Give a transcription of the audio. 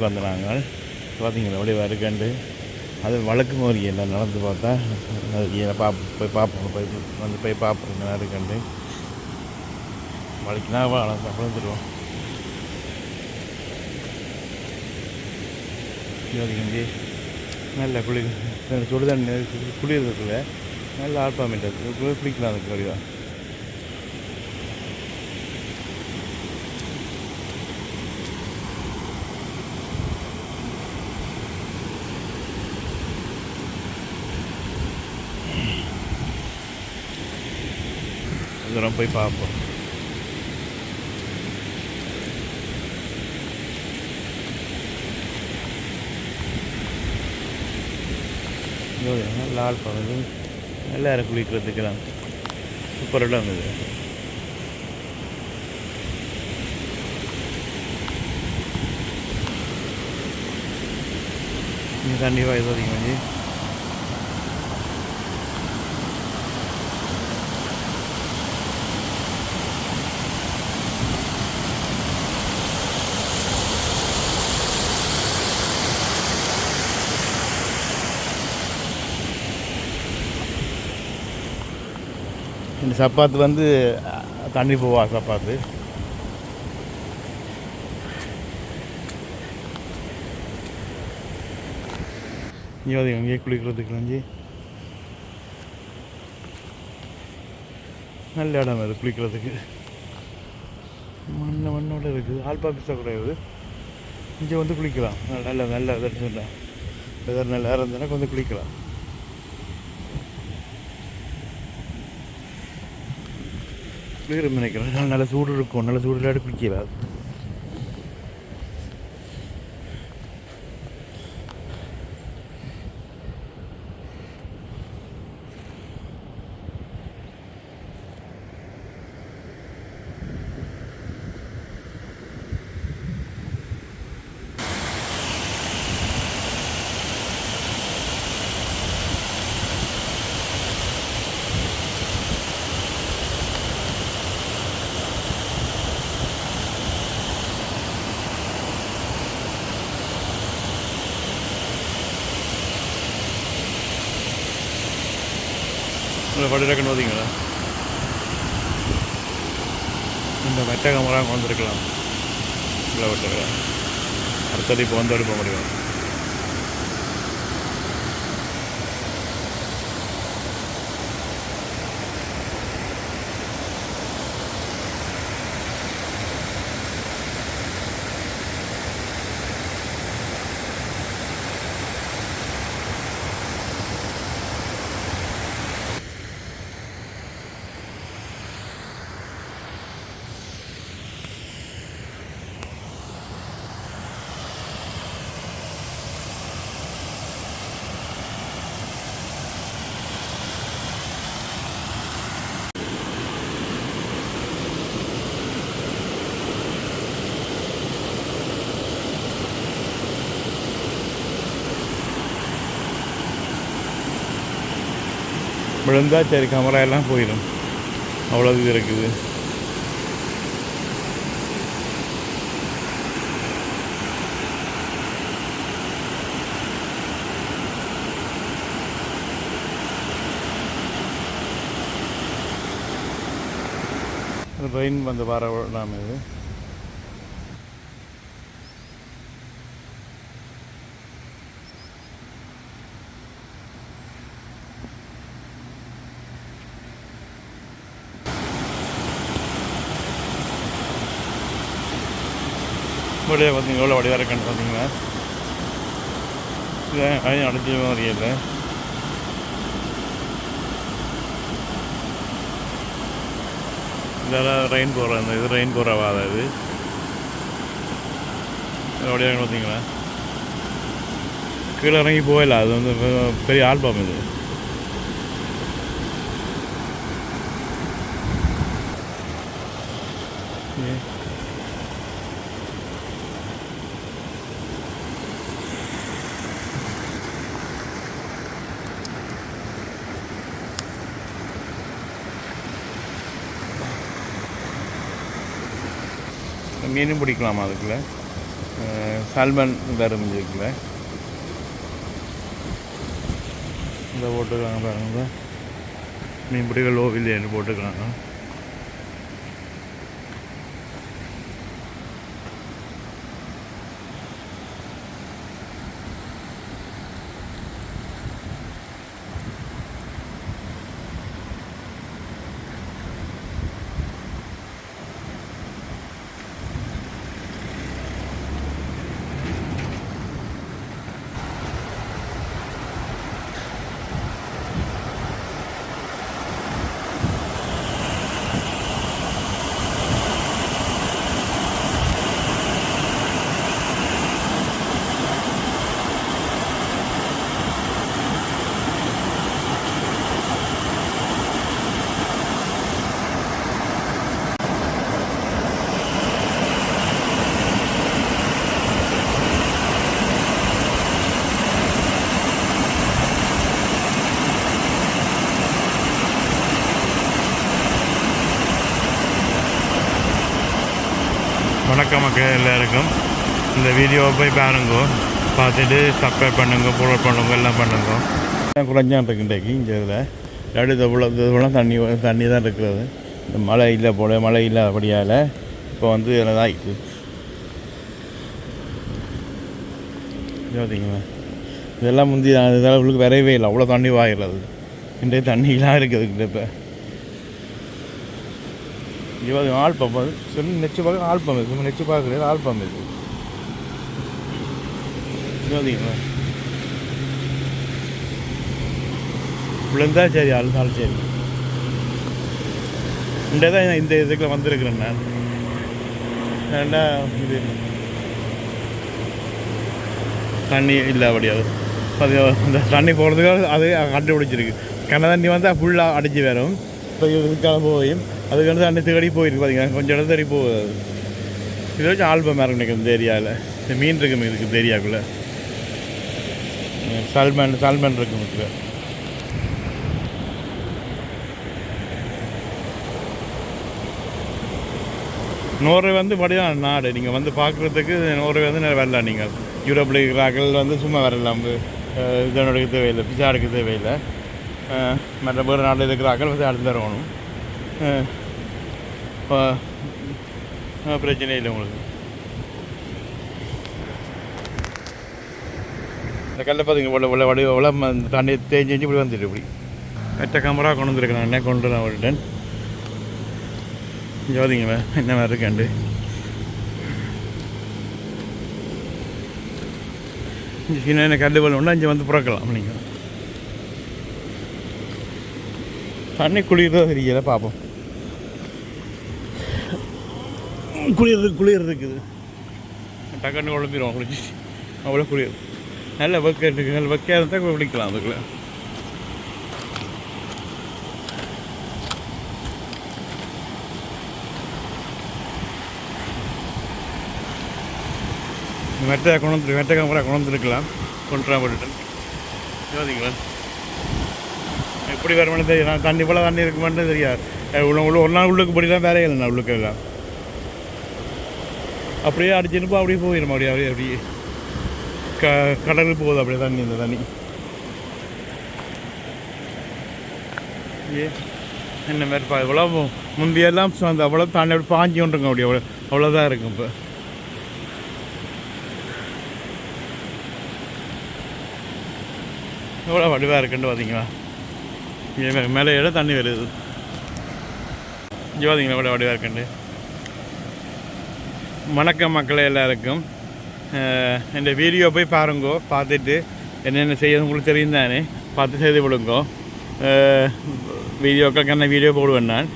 இடத்துக்கு வந்த நாங்கள் பார்த்தீங்களா அப்படியே வருகண்டு அது வழக்கு மாதிரி நடந்து பார்த்தா அது பா போய் பார்ப்போம் போய் வந்து போய் பார்ப்போம் என்ன இருக்குண்டு வலிக்குனா வளர்ந்துருவோம். இங்கே. நல்ல குளிர் சுடுதண்ணி குளிர் இருக்குல்ல. நல்ல ஆல்பாமேட் இருக்குது பிடிக்கலாம் அதுக்கு வழிவா தூரம் போய் பார்ப்போம். லால் பகுதி. நல்லா குளிக்கிறதுக்கெல்லாம். சூப்பர் இடம் இது. கண்டிப்பாக இது வயது அதிகம் இந்த சப்பாத்து வந்து தண்ணி போவா சப்பாத்து. இங்கே வந்து குளிக்கிறதுக்கு வந்து நல்ல இடம் அது குளிக்கிறதுக்கு. மண்ணை மண்ணோட இருக்குது. ஆல்பா பிசா கிடையாது இங்கே வந்து குளிக்கலாம். நல்ல நல்ல வெதர் சொன்னேன் வெதர் நல்லா இருந்ததுன்னா கொஞ்சம் குளிக்கலாம். குளிரும் நினைக்கிறேன். நல்ல சூடு இருக்கும். நல்ல சூடில் இல்லாட்டி குளிக்கலாம் பார்த்தீங்களா இந்த மெட்ட கமராக வந்திருக்கலாம் இல்லை விட்டு அடுத்தது இப்போ வந்து எடுக்க முடியும். விழுந்தா சரி கமரா எல்லாம் போயிடும். அவ்வளோ இது இருக்குது. ரெயின் வந்து வர நாம இது. வெளியே பார்த்தீங்க எவ்வளோ வடிவாக இருக்குன்னு பார்த்தீங்கன்னா இது அதையும் அடைச்சி மாதிரியில் இதெல்லாம் ரெயின் போகிற அந்த இது ரெயின் போகிறவாத இது. வடிவாக பார்த்தீங்களா? கீழே இறங்கி போகல அது வந்து பெரிய ஆல்பம் இது ஏ மீனும் பிடிக்கலாமா அதுக்குள்ள? சால்மன் தரும் இருக்குல்ல இந்த போட்டுருக்காங்க பாருங்கள் மீன் பிடிக்க லோ இல்லைன்னு வணக்கம் மக்கள் எல்லாருக்கும். இந்த வீடியோவை போய் பாருங்க. பார்த்துட்டு சப்ஸ்கிரைப் பண்ணுங்க ஃபாலோ பண்ணுங்க எல்லாம் பண்ணுங்க. குறைஞ்சான் இருக்கு இன்றைக்கு இங்கே இதில். ரெண்டு இவ்வளோ இதுவெல்லாம் தண்ணி தண்ணி தான் இருக்கிறது. இந்த மழை இல்லை போல மழை இல்லாதபடியால் இப்போ வந்து இதில் ஆகிட்டு பார்த்தீங்களா இதெல்லாம் முந்தி இதெல்லாம் உங்களுக்கு விரைவே இல்லை. அவ்வளோ தண்ணி வாயிடுறது இன்றைய தண்ணிலாம் இருக்குது இப்போ. இವಾಗ ஆல்பம் அது. சொல்லி நெச்சு பார்க்க ஆல்பம் இது. சும்மா நெச்சு பார்க்குறது ஆல்பம் இது. யோசிங்களா விழுந்தா சரி ஆள் சரி. இந்த தான் இந்த இதுக்குள்ள வந்திருக்கிறேன் நான். ஏன்னா இது? தண்ணி இல்லை அப்படியாது அது. அந்த தண்ணி போகிறதுக்காக அது கண்டுபிடிச்சிருக்கு. கண்ண தண்ணி வந்தால் ஃபுல்லாக அடிச்சு வரும். இப்போ இதுக்காக போயும் அதுக்கு வந்து அனைத்து கடி போயிருக்கு பார்த்தீங்கன்னா கொஞ்சம் இடத்து தேடி போகுது இதை வச்சு ஆல்பம் இருக்கு எனக்கு இந்த ஏரியாவில் இந்த மீன் இருக்கு இதுக்கு இந்த ஏரியாவுக்குள்ளே சல்மன் சல்மன் இருக்கு இதுக்கு நோர்வே வந்து படிதான் நாடு. நீங்கள் வந்து பார்க்குறதுக்கு நோர்வே வந்து நிறைய வரலாம் நீங்கள் யூரோப்பில் இருக்கிறார்கள் வந்து சும்மா வரலாம். இதனுடைய தேவையில்லை பிசா எடுக்க தேவையில்லை. மற்ற வேறு நாட்டில் இருக்கிறார்கள் வந்து அடுத்து வரணும். பிரச்சனை இல்லை உங்களுக்கு. இந்த கல்லை பார்த்துங்க இவ்வளோ இவ்வளோ வடி இவ்வளோ ம- தண்ணி தேஞ்சு தேஞ்சு இப்படி வந்துட்டு இப்படி. மெட்ட கேமரா கொண்டு வந்துருக்கேன் என்ன கொண்டு நான் விட்டேன் ஜோதிங்க என்ன மாதிரி இருக்காண்டு சின்ன சின்ன கல் ஒன்று இங்கே வந்து புறக்கலாம் நீங்கள் தண்ணி குளிர்றதோ தெரியல பார்ப்போம் குளிர் குளிர் இருக்குது. டக்குன்னு குழம்பிடுவோம் குளிச்சு அவ்வளோ குளிர். நல்ல வெக்க இருக்குது நல்ல வெக்கையாக இருந்தால் குளிக்கலாம் அதுக்குள்ளே. மெட்டை கொண்டு வந்து மெட்டை கேமரா கொண்டு வந்துருக்கலாம். கொண்டு போட்டுட்டு. யோசிங்களா எப்படி வருமானு தெரியும் நான் தண்ணி போல தண்ணி இருக்குமான்னு தெரியாது. உள்ள உள்ள ஒரு நாள் உள்ளுக்கு படிலாம் வேலையே இல்லை நான் உள்ளுக்கு எல்லாம். அப்படியே அடிச்சுன்னு அப்படியே போயிடும் அப்படியே அப்படியே அப்படியே. க கடலுக்கு போகுது அப்படியே தண்ணி இந்த தண்ணி. ஏ என்ன மாதிரி பா இவ்வளோ முந்தையெல்லாம் அந்த அவ்வளோ தண்ணி அப்படி பாஞ்சு கொண்டுருங்க அப்படி அவ்வளோ அவ்வளோதான் இருக்கும் இப்போ. எவ்வளோ வடிவாக இருக்குன்னு பார்த்தீங்களா இங்கே மேலே இடம் தண்ணி வருது? இங்கே பார்த்தீங்களா எவ்வளோ வடிவாக இருக்குண்டு வணக்கம் மக்களே எல்லாருக்கும். இந்த வீடியோ போய் பாருங்கோ பார்த்துட்டு என்னென்ன செய்யறது உங்களுக்கு தெரியும் தானே? பார்த்து செய்து விடுங்கோ. வீடியோக்களுக்கு என்ன வீடியோ போடுவேன் நான்?